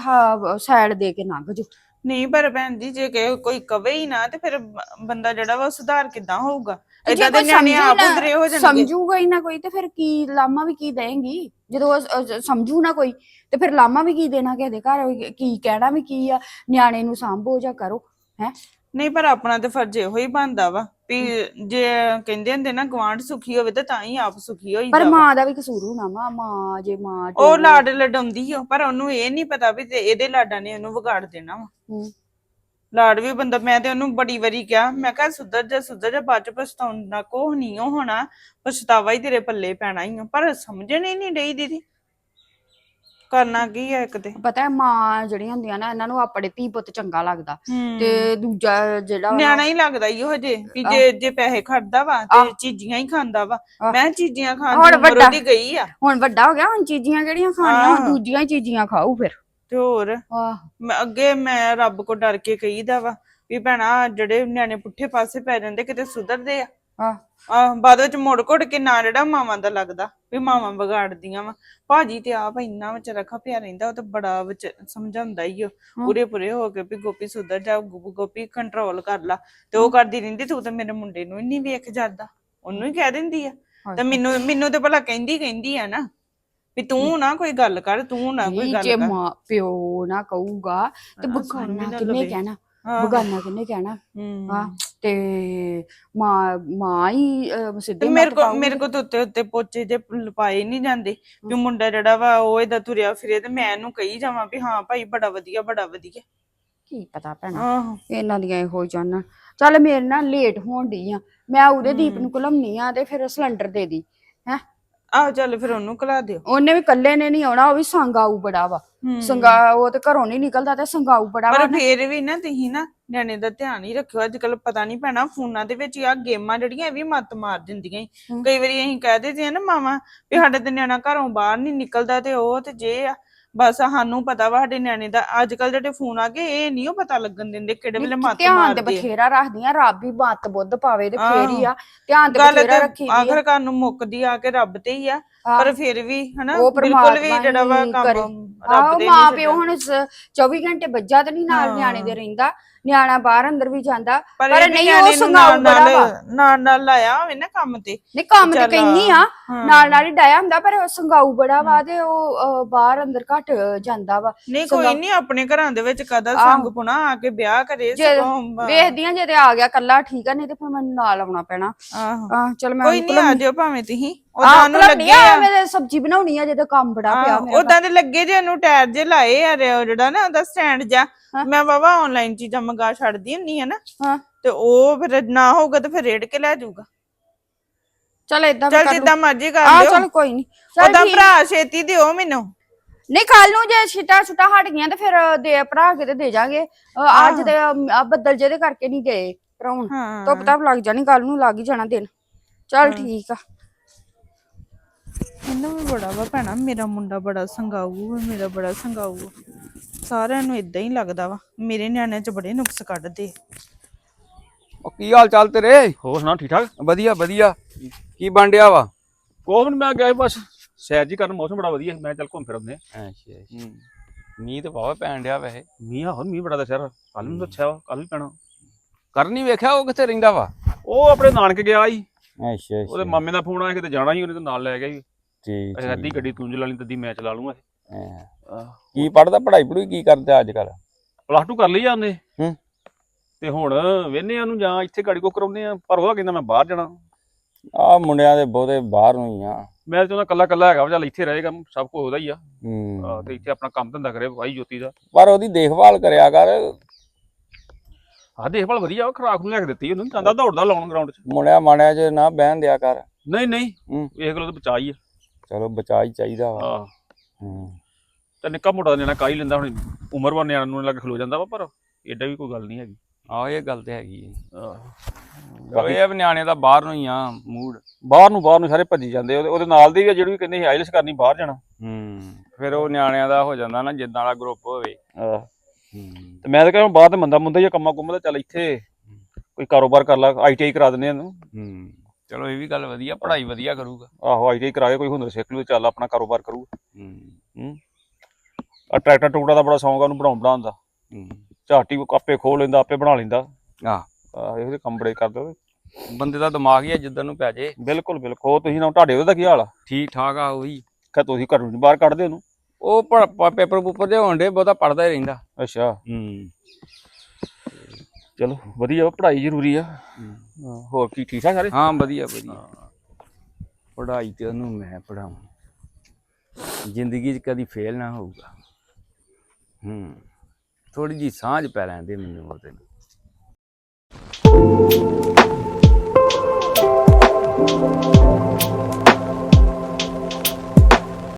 ਸਾਈਡ ਦੇ ਕੇ ਲੰਘ ਜੋ ਨਹੀਂ ਪਰ ਭੈਣ ਜੀ ਜੇ ਕਿ ਕੋਈ ਕਵੇ ਹੀ ਨਾ ਤੇ ਫਿਰ ਬ- ਬੰਦਾ ਜਿਹੜਾ ਵਾ ਉਹ ਸੁਧਾਰ ਕਿੱਦਾਂ ਹੋਊਗਾ? ਤੇ ਜੇ ਇਦਾਂ ਦੇ ਕੋਈ ਨਿਆਣੇ ਸਮਝੂ ਆਪ ਨਾ- ਉਧਰੇ ਹੋ ਜਾਣਗੇ। ਸਮਝੂਗਾ ਹੀ ਨਾ ਕੋਈ ਤੇ ਫਿਰ ਕੀ ਲਾਮਾ ਵੀ ਕੀ ਦੇਂਗੀ ਜਦੋਂ ਉਹ ਸ- ਅਹ ਸਮਝੂ ਨਾ ਕੋਈ ਤੇ ਫਿਰ ਲਾਮਾ ਵੀ ਕੀ ਦੇਣਾ ਕਿਸੇ ਦੇ ਘਰ? ਕੀ ਕਹਿਣਾ ਵੀ ਕੀ ਆ? ਨਿਆਣੇ ਨੂੰ ਸਾਂਭੋ ਜਾਂ ਕਰੋ ਹੈ? ਨਹੀਂ ਪਰ ਆਪਣਾ ਤੇ ਫਰਜ਼ ਇਹੋ ਹੀ ਬਣਦਾ ਵਾ ਵੀ ਜੇ ਕਹਿੰਦੇ ਹੁੰਦੇ ਨਾ ਗਵਾਂਢ ਸੁਖੀ ਹੋਵੇ ਤਾਂ ਤਾਂ ਹੀ ਆਪ ਸੁਖੀ ਹੋਈ ਪਰ ਮਾਂ ਦਾ ਵੀ ਕਸੂਰ ਹੋਣਾ ਵਾ ਮਾਂ ਜੇ ਮਾਂ ਉਹ ਲਾਡ ਲਡਾਉਂਦੀ ਆ ਪਰ ਉਹਨੂੰ ਇਹ ਨਹੀਂ ਪਤਾ ਵੀ ਤੇ ਇਹਦੇ ਲਾਡਾਂ ਨੇ ਉਹਨੂੰ ਵਿਗਾੜ ਦੇਣਾ ਵਾ। ਲਾਡ ਵੀ ਬੰਦਾ ਮੈਂ ਤੇ ਉਹਨੂੰ ਬੜੀ ਵਾਰੀ ਕਿਹਾ ਮੈਂ ਕਿਹਾ ਸੁਧਰ ਜਾ ਸੁਧਰ ਜਾ ਬਾਅਦ ਚ ਪਛਤਾਉਣਾ ਕੋਹ ਨਹੀਂ ਹੋਣਾ ਪਛਤਾਵਾ ਹੀ ਤੇਰੇ ਪੱਲੇ ਪੈਣਾ ਹੀ ਆ ਪਰ ਸਮਝਣ ਹੀ ਨਹੀਂ ਡਈ ਦੀਦੀ। ਕਰਨਾ ਕੀ ਆ ਇੱਕ ਤੇ? ਪਤਾ ਹੈ ਮਾਂ ਜਿਹੜੀਆਂ ਹੁੰਦੀਆਂ ਨਾ ਇਹਨਾਂ ਨੂੰ ਆਪਣੇ ਧੀ ਪੁੱਤ ਚੰਗਾ ਲੱਗਦਾ। ਹੂੰ। ਤੇ ਦੂਜਾ ਜਿਹੜਾ ਵਾ ਨਿਆਣਾ ਹੀ ਲੱਗਦਾ ਈ ਉਹ ਜੇ ਵੀ ਜੇ ਜੇ ਪੈਸੇ ਖੜਦਾ ਵਾ ਤੇ। ਚੀਜ਼ੀਆਂ ਹੀ ਖਾਂਦਾ ਵਾ। ਆਹ। ਮੈਂ ਚੀਜ਼ੀਆਂ ਖਾਣ ਹੁਣ ਦੀ ਉਮਰ ਵੱਡਾ- ਉਹਦੀ ਗਈ ਆ। ਹੁਣ ਵੱਡਾ ਹੋ ਗਿਆ ਹੁਣ ਚੀਜ਼ੀਆਂ ਕਿਹੜੀਆਂ ਖਾਣੀਆਂ ਹੁਣ ਆਹ। ਦੂਜੀਆਂ ਹੀ ਚੀਜ਼ੀਆਂ ਖਾਊ ਫਿਰ। ਤੇ ਹੋਰ? ਆਹ। ਮੈਂ ਅੱਗੇ ਮੈਂ ਰੱਬ ਕੋ ਡਰ ਕੇ ਕਹੀਦਾ ਵਾ ਵੀ ਭੈਣਾ ਜਿਹੜੇ ਨਿਆਣੇ ਪੁੱਠੇ ਪਾਸੇ ਪੈ ਜਾਂਦੇ ਕਿਤੇ ਸੁਧਰਦੇ ਆ। ਆਹ। ਬਾਅਦ ਵਿੱਚ ਮੁੜ ਘੁੜ ਕੇ ਨਾ ਜਿਹੜਾ ਮਾਵਾਂ ਦਾ ਲੱਗਦਾ ਵੀ ਮਾਵਾਂ ਵਿਗਾੜਦੀਆਂ ਵਾ। ਭਾਜੀ ਤੇ ਆਪ ਇੰਨਾ ਵਿਚਾਰਾ ਖਪਿਆ ਰਹਿੰਦਾ ਉਹ ਤੇ ਬੜਾ ਵਿਚ ਸਮਝਾਉਂਦਾ ਹੀ ਉਹ ਪੂਰੇ ਪੂਰੇ ਹੋ ਕੇ ਵੀ ਗੋਪੀ ਸੁਧਰ ਜਾ ਗੋ- ਗੋਪੀ ਕੰਟਰੋਲ ਕਰ ਲਾ। ਤੇ ਉਹ ਕਰਦੀ ਰਹਿੰਦੀ ਤੂੰ ਤੇ ਮੇਰੇ ਮੁੰਡੇ ਨੂੰ ਹੀ ਨਹੀਂ ਵੇਖ ਜਾਂਦਾ ਉਹਨੂੰ ਹੀ ਕਹਿ ਦਿੰਦੀ ਆ। ਤੇ ਮੈਨੂੰ ਮੈਨੂੰ ਤੇ ਭਲਾ ਕਹਿੰਦੀ ਕਹਿੰਦੀ ਆ ਨਾ ਵੀ ਤੂੰ ਨਾ ਕੋਈ ਗੱਲ ਕਰ ਤੂੰ ਨਾ ਕੋਈ ਨਹੀਂ ਗੱਲ ਜੇ ਕਰ। ਮਾਂ ਪਿਓ ਨਾ ਕਹੂਗਾ ਤੇ ਹਾਂ, ਸੁਣ ਵੀ ਬਗਾਨਾ ਨਾ ਕਿੰਨੇ। ਕਹਿਣਾ। ਬਗਾਨਾ ਕਿੰਨੇ ਕਹਿਣਾ? ਹੂੰ। ਹਾਂ ਤੇ ਮਾਂ ਮਾਂ ਹੀ ਅਹ, ਸਿੱਧੇ ਮੇਰੇ ਕੋ। ਮੇਰੇ ਕੋ ਤਾਂ ਉੱਤੇ ਉੱਤੇ ਪੋਚੇ ਜੇ ਲਪਾਏ ਨਹੀਂ ਜਾਂਦੇ। ਵੀ ਮੁੰਡਾ ਜਿਹੜਾ ਵਾ ਉਹ ਏਦਾਂ ਤੁਰਿਆ ਫਿਰੇ ਤੇ ਮੈਂ ਇਹਨੂੰ ਕਹੀ ਜਾਵਾਂ ਵੀ ਹਾਂ ਭਾਈ ਬੜਾ ਵਧੀਆ ਬੜਾ ਵਧੀਆ। ਕੀ ਪਤਾ ਭੈਣਾ ਆਹੋ। ਇਹਨਾਂ ਦੀਆਂ ਇਹੋ ਜਾਨਾਂ। ਚੱਲ ਮੇਰੇ ਨਾਲ ਲੇਟ ਹੋਣ ਡਈ ਆ। ਮੈਂ ਉਹਦੇ ਦੀਪ ਨੂੰ ਘਲਮਨੀ ਆ ਤੇ ਫਿਰ ਸਿਲੰਡਰ ਦੇ ਦੀ। ਹੈ ਆਹੋ ਚੱਲ ਫਿਰ ਉਹਨੂੰ ਕਲਾ ਦਿਓ। ਉਹਨੇ ਵੀ ਕੱਲੇ ਨੇ ਨਹੀਂ ਆਉਣਾ ਉਹ ਵੀ ਸੰਗਾਊ ਬੜਾ ਵਾ। ਸੰਗਾ ਉਹ ਤੇ ਘਰੋਂ ਨਹੀਂ ਨਿਕਲਦਾ ਤੇ ਸੰਗਾਊ ਬੜਾ ਵਾ ਪਰ ਫੇਰ ਵੀ ਨਾ ਤੁਸੀਂ ਨਾ ਨਿਆਣੇ ਦਾ ਧਿਆਨ ਹੀ ਰੱਖਿਓ। ਅੱਜ ਕੱਲ ਪਤਾ ਨਹੀਂ ਪੈਣਾ ਫੋਨਾਂ ਦੇ ਵਿੱਚ ਆ ਗੇਮਾਂ ਜਿਹੜੀਆਂ ਇਹ ਵੀ ਮੱਤ ਮਾਰ ਦਿੰਦੀਆਂ ਈ। ਕਈ ਵਾਰੀ ਅਸੀਂ ਕਹਿ ਦਿੰਦੇ ਆ ਨਾ ਮਾਵਾਂ ਵੀ ਸਾਡੇ ਤੇ ਨਿਆਣਾ ਘਰੋਂ ਬਾਹਰ ਨਹੀਂ ਨਿਕਲਦਾ ਤੇ ਉਹ ਤੇ ਜੇ ਆ। ਬਸ ਸਾਨੂੰ ਪਤਾ ਵਾ ਸਾਡੇ ਨਿਆਣੇ ਦਾ ਅੱਜ ਕੱਲ ਜਿਹੜੇ ਫੋਨ ਆ ਗਏ ਇਹ ਨਹੀਂ ਉਹ ਪਤਾ ਲੱਗਣ ਦਿੰਦੇ ਕਿਹੜੇ ਵੇਲੇ ਮੱਤ ਧਿਆਨ ਤੇ ਮਾਰਦੇ ਆ। ਬਥੇਰਾ ਰੱਖਦੀਆਂ ਰੱਬ ਹੀ ਮੱਤ ਬੁੱਧ ਪਾਵੇ ਤੇ ਫੇਰ ਹੀ। ਆ ਧਿਆਨ ਤੇ ਗੱਲ ਬਥੇਰਾ ਤੇ ਰੱਖੀ ਦੀ ਆ ਆਖਰਕਾਰ ਨੂੰ ਮੁੱਕਦੀ ਆ ਕੇ ਰੱਬ ਤੇ ਹੀ ਆ। ਪਰ ਫਿਰ ਵੀ ਹਨਾ ਉਹ ਬਿਲਕੁਲ ਵੀ ਜਿਹੜਾ ਵਾ ਕੰਮ। ਰੱਬ ਦੇ ਮਾਂ ਪਿਓ ਹੁਣ ਸ- 24 ਘੰਟੇ ਬੱਜਾ ਤੇ ਨਹੀਂ ਨਾਲ ਨਿਆਣੇ ਦੇ। ਰਹਿੰਦਾ ਨਿਆਣਾ ਬਾਹਰ ਅੰਦਰ ਵੀ ਜਾਂਦਾ ਪਰ ਨਹੀਂ, ਉਹ ਨੂੰ ਸੰਗਾਊ ਨਾਲ ਨਾਲ। ਨਾਲ ਲਾਇਆ ਹੋਵੇ ਨਾ ਕੰਮ ਤੇ ਨਹੀਂ ਕੰਮ ਤੇ ਕਹਿੰਨੀ ਆ। ਨਾਲ ਨਾਲ ਹੀ ਡਾਇਆ ਹੁੰਦਾ ਪਰ ਉਹ ਸੰਗਾਊ ਬੜਾ ਵਾ ਤੇ ਉਹ ਬਾਹਰ ਅੰਦਰ ਘੱਟ ਜਾਂਦਾ ਵਾ ਨਹੀਂ ਕੋਈ ਨਹੀਂ ਆਪਣੇ ਘਰਾਂ ਦੇ ਵਿੱਚ ਕਦਾ। ਸੰਗ ਪੁਣਾ ਆ ਕੇ ਵਿਆਹ ਕਰੇ ਸਗੋਂ ਵੇਖਦੀਆਂ ਜੇ ਤੇ ਆ ਗਿਆ ਕੱਲਾ ਠੀਕ ਆ ਨਹੀਂ ਤੇ ਫਿਰ ਮੈਨੂੰ ਨਾਲ ਆਉਣਾ ਪੈਣਾ ਆਹੋ ਚਲ ਮੈਂ ਕੋਈ ਨਹੀਂ ਆ ਜਾਓ ਭਾਵੇਂ ਤੁਸੀਂ ਉਦਾਂ ਨੂੰ ਲੱਗੇ ਆ। ਮੇਰੇ ਸਬਜ਼ੀ ਬਣਾਉਣੀ ਆ ਜਦੋਂ ਕੰਮ ਬੜਾ ਪਿਆ ਮੇਰਾ ਉਦਾਂ ਦੇ ਲੱਗੇ ਜੇ ਉਹਨੂੰ ਟਾਇਰ ਜੇ ਲਾਏ ਆ ਜਿਹੜਾ ਨਾ ਉਹਦਾ ਸਟੈਂਡ ਜਾ। ਮੈਂ ਵਾਵਾ ਆਨਲਾਈਨ ਚੀਜ਼ਾਂ ਮੰਗਾ ਛੱਡਦੀ ਹੁੰਨੀ ਆ ਨਾ। ਹਾਂ। ਤੇ ਉਹ ਫਿਰ ਨਾ ਹੋਊਗਾ ਤੇ ਫਿਰ ਰੇੜ ਕੇ ਲੈ ਜਾਊਗਾ। ਚਲ ਇਦਾਂ ਚਲ ਜਿੱਦਾਂ ਮਰਜ਼ੀ ਕਰ ਆ ਲਿਓ। ਚਲ ਕੋਈ ਨਹੀਂ ਉਹਦਾ ਭਰਾ ਛੇਤੀ ਦਿਓ ਮੈਨੂੰ। ਨਹੀਂ ਕੱਲ ਨੂੰ ਜੇ ਛਿਟਾ ਛੁਟਾ ਹਟ ਗਈਆਂ ਤੇ ਫਿਰ ਦੇ ਭਰਾ ਕੇ ਤੇ ਦੇ ਜਾਗੇ। ਅੱਜ ਤੇ ਆ ਬੱਦਲ ਜਿਹਦੇ ਕਰਕੇ ਨਹੀਂ ਗਏ ਭਰਾਉਣ। ਧੁੱਪ ਤਾਂ ਲੱਗ ਜਾਣੀ ਕੱਲ ਨੂੰ ਲੱਗ ਹੀ ਜਾਣਾ ਦਿਨ। ਚਲ ਠੀਕ ਆ। ਇਹਨੂੰ ਵੀ ਬੜਾ ਵਾ ਭੈਣਾ ਮੇਰਾ ਮੁੰਡਾ ਬੜਾ ਸੰਗਾਊ ਆ ਮੇਰਾ ਬੜਾ ਸੰਗਾਊ ਆ। ਸਾਰਿਆਂ ਨੂੰ ਇਦਾਂ ਹੀ ਲੱਗਦਾ ਵਾ ਮੇਰੇ ਨਿਆਣਿਆਂ 'ਚ ਬੜੇ ਨੁਕਸ ਕੱਢਦੇ ਉਹ ਕੀ ਹਾਲ ਚਾਲ ਤੇਰੇ? ਹੋਰ ਸੁਣਾ ਠੀਕ ਠਾਕ? ਵਧੀਆ ਵਧੀਆ। ਕੀ ਬਣ ਡਿਆ ਵਾ? ਕੋਹ ਮੈਂ ਗਿਆ ਸੀ ਬਸ ਸੈਰ ਜੀ ਕਰਨ ਮੌਸਮ ਬੜਾ ਵਧੀਆ ਸੀ। ਮੈਂ ਚੱਲ ਘੁੰਮ ਫਿਰ ਆਉਂਦੇ ਹਾਂ। ਅੱਛਾ ਅੱਛਾ। ਮੀਂਹ ਤੇ ਵਾਵਾ ਪੈਣ ਡਿਆ ਵੈਸੇ। ਮੀਂਹ ਆ ਹੋਰ ਮੀਂਹ ਬੜਾ ਦੱਸਿਆ ਕੱਲ ਨੂੰ ਦੱਸਿਆ ਵਾ ਕੱਲ ਵੀ ਪੈਣਾ। ਕਰ ਨਹੀਂ ਵੇਖਿਆ ਉਹ ਕਿੱਥੇ ਰਹਿੰਦਾ ਵਾ? ਉਹ ਆਪਣੇ ਨਾਨਕ ਗਿਆ ਸੀ। ਅੱਛਾ ਉਹਦੇ ਮਾਮੇ ਦਾ ਫੋਨ ਆਇਆ ਕਿਤੇ ਜਾਣਾ ਸੀ ਉਹਨੇ ਤਾਂ ਨਾਲ ਲੈ ਗਿਆ ਸੀ। ਠੀਕ ਅੱਛਾ ਅੱਧੀ ਗੱਡੀ ਤੂੰ ਚਲਾ ਲਈ ਤੱਦੀ ਮੈਂ ਚਲਾ ਲੂੰਗਾ ਕੀ ਪੜਦਾ ਪੜ੍ਹਾਈ ਪੜੂਈ ਕੀ ਕਰਦਾ ਅੱਜ ਕੱਲ ਪਲੱਸ 2 ਕਰ ਲਈ ਆ ਉਹਨੇ। ਹੂੰ। ਤੇ ਹੁਣ ਵੇਨੇ ਆ ਨੂੰ ਜਾਂ ਇੱਥੇ ਗਾੜੀ ਕੋ ਕਰਾਉਂਦੇ ਆ ਪਰ ਉਹਦਾ ਕਹਿੰਦਾ ਮੈਂ ਬਾਹਰ ਜਾਣਾ। ਆ ਮੁੰਡਿਆਂ ਦੇ ਬਹੁਤੇ ਬਾਹਰ ਨੂੰ ਹੀ ਆ। ਮੈਂ ਤਾਂ ਕੱਲਾ ਕੱਲਾ ਹੈਗਾ ਵਾ, ਚੱਲ ਇੱਥੇ ਰਹੇਗਾ ਸਭ ਕੁਝ ਉਹਦਾ ਹੀ ਆ। ਹੂੰ। ਆਹ, ਤੇ ਇੱਥੇ ਆਪਣਾ ਕੰਮ ਧੰਦਾ ਕਰੇ ਵਾਈ ਜੋਤੀ ਦਾ। ਪਰ ਉਹਦੀ ਦੇਖਭਾਲ ਕਰਿਆ ਕਰ। ਆਹ ਦੇਖਭਾਲ ਵਧੀਆ ਉਹ ਖਰਾਕ ਨੂੰ ਲੈ ਕੇ ਦਿੱਤੀ ਉਹਨੂੰ ਜਾਂਦਾ ਦੌੜਦਾ ਲਾਉਣ ਗਰਾਊਂਡ 'ਚ। ਮੁੰਡਿਆ ਮਾਣਿਆ 'ਚ ਨਾ ਬਹਿਣ ਦਿਆ ਕਰ। ਨਹੀਂ ਨਹੀਂ। ਹੂੰ। ਇਹ ਗੱਲ ਤਾਂ ਬਚਾ ਹੀ ਆ। ਚਲੋ ਬਚਾ ਹੀ ਚਾਹੀਦਾ ਵਾ। ਆਹ ਹੂੰ। ਤੇ ਨਿੱਕਾ ਮੋਟਾ ਨਿਆਣਾ ਕਾਹ ਹੀ ਲੈਂਦਾ ਹੁਣ? ਉਮਰ ਵਾਰ ਨਿਆਣਾ ਨੂੰ ਲੱਗ ਖਲੋ ਜਾਂਦਾ ਵਾ ਪਰ ਏਡਾ ਵੀ ਕੋਈ ਗੱਲ ਨਹੀਂ ਹੈਗੀ। ਆਹ ਇਹ ਗੱਲ ਤੇ ਹੈਗੀ ਹੈ। ਆਹ। ਚਲੋ ਇਹ ਆ ਵੀ ਨਿਆਣੇ ਦਾ ਬਾਹਰ ਨੂੰ ਹੀ ਆ ਮੂਡ। ਬਾਹਰ ਨੂੰ ਬਾਹਰ ਨੂੰ ਸਾਰੇ ਭੱਜੀ ਜਾਂਦੇ ਉਹਦੇ ਉਹਦੇ ਨਾਲ ਦੇ ਵੀ ਆ ਜਿਹੜੇ ਵੀ ਕਹਿੰਦੇ ਸੀ ਆਈਲਸ ਕਰਨੀ ਬਾਹਰ ਜਾਣਾ। ਹੂੰ। ਫਿਰ ਉਹ ਨਿਆਣਿਆਂ ਦਾ ਹੋ ਜਾਂਦਾ ਨਾ ਜਿੱਦਾਂ ਵਾਲਾ ਗਰੁੱਪ ਹੋਵੇ। ਆਹ। ਹੂੰ। ਤੇ ਮੈਂ ਤਾਂ ਕਹਿੰਦਾ ਬਾਹਰ ਤੇ ਮੰਦਾ ਮੁੰਦਾ ਜਾਂ ਕੰਮਾਂ ਕੁੰਮਾਂ ਦਾ ਚੱਲ ਇੱਥੇ। ਕੋਈ ਕਾਰੋਬਾਰ ਕਰ ਲਾ ਆਈਟੀਆਈ ਕਰਾ ਦਿੰਦੇ ਆ ਇਹਨੂੰ। ਹੂੰ। ਚਲੋ ਇਹ ਵੀ ਗੱਲ ਵਧੀਆ ਪੜ੍ਹਾਈ ਵਧੀਆ ਕਰੂਗਾ। ਆਹੋ ਆਈਟੀਆਈ ਕਰਾ ਕੇ ਕੋਈ ਹੁਨਰ ਸਿੱਖ ਲੂ ਚੱਲ ਆਪਣਾ ਕਾਰੋਬਾਰ ਕਰੂ। ਹੂੰ। ਆ ਟਰੈਕਟਰ ਟੂਕੜਾ ਦਾ ਬੜਾ ਸ਼ੌਂਕ ਆ ਉਹਨੂੰ ਬਣਾਉਣ ਬਣਾਉਣ ਦਾ। ਹੂੰ। ਝਾਟੀ ਆਪੇ ਖੋਲ ਲੈਂਦਾ ਆਪੇ ਬਣਾ ਲੈਂਦਾ। ਆਹ। ਇਹੋ ਜਿਹੇ ਕੰਮ ਬੜੇ ਕਰਦਾ ਉਹ। ਬੰਦੇ ਦਾ ਦਿਮਾਗ ਹੀ ਆ ਜਿੱਦਾਂ ਨੂੰ ਪੈ ਜੇ। ਬਿਲਕੁਲ ਬਿਲਕੁਲ। ਉਹ ਤੁਸੀਂ ਨਾ ਤੁਹਾਡੇ ਉਹਦਾ ਕੀ ਹਾਲ ਆ? ਠੀਕ ਠਾਕ ਆ ਉਹੀ। ਕਿ ਤੁਸੀਂ ਘਰੋਂ ਨੀ ਬਾਹਰ ਕੱਢਦੇ ਉਹਨੂੰ? ਉਹ ਪੇਪਰ ਪੂਪਰ ਦੇ ਹੋਣ ਦੇ ਬਹੁਤਾ ਪੜਦਾ ਹੀ ਰਹਿੰਦਾ। ਅੱਛਾ। ਹੂੰ। ਚਲੋ ਵਧੀਆ ਵਾ, ਪੜ੍ਹਾਈ ਜ਼ਰੂਰੀ ਆ। ਹਾਂ, ਹੋਰ ਕੀ ਠੀਕ ਠਾਕ ਸਾਰੇ? ਹਾਂ ਵਧੀਆ ਵਧੀਆ। ਪੜ੍ਹਾਈ ਤੇ ਉਹਨੂੰ ਮੈਂ ਪੜਾਉਂ ਜ਼ਿੰਦਗੀ 'ਚ ਕਦੀ ਫੇਲ ਨਾ ਹੋਊਗਾ। ਹੂੰ। ਥੋੜੀ ਜੀ ਸਾਂਝ ਪੈ ਲੈਂਦੇ ਮੈਨੂੰ ਉਹਦੇ ਨਾਲ।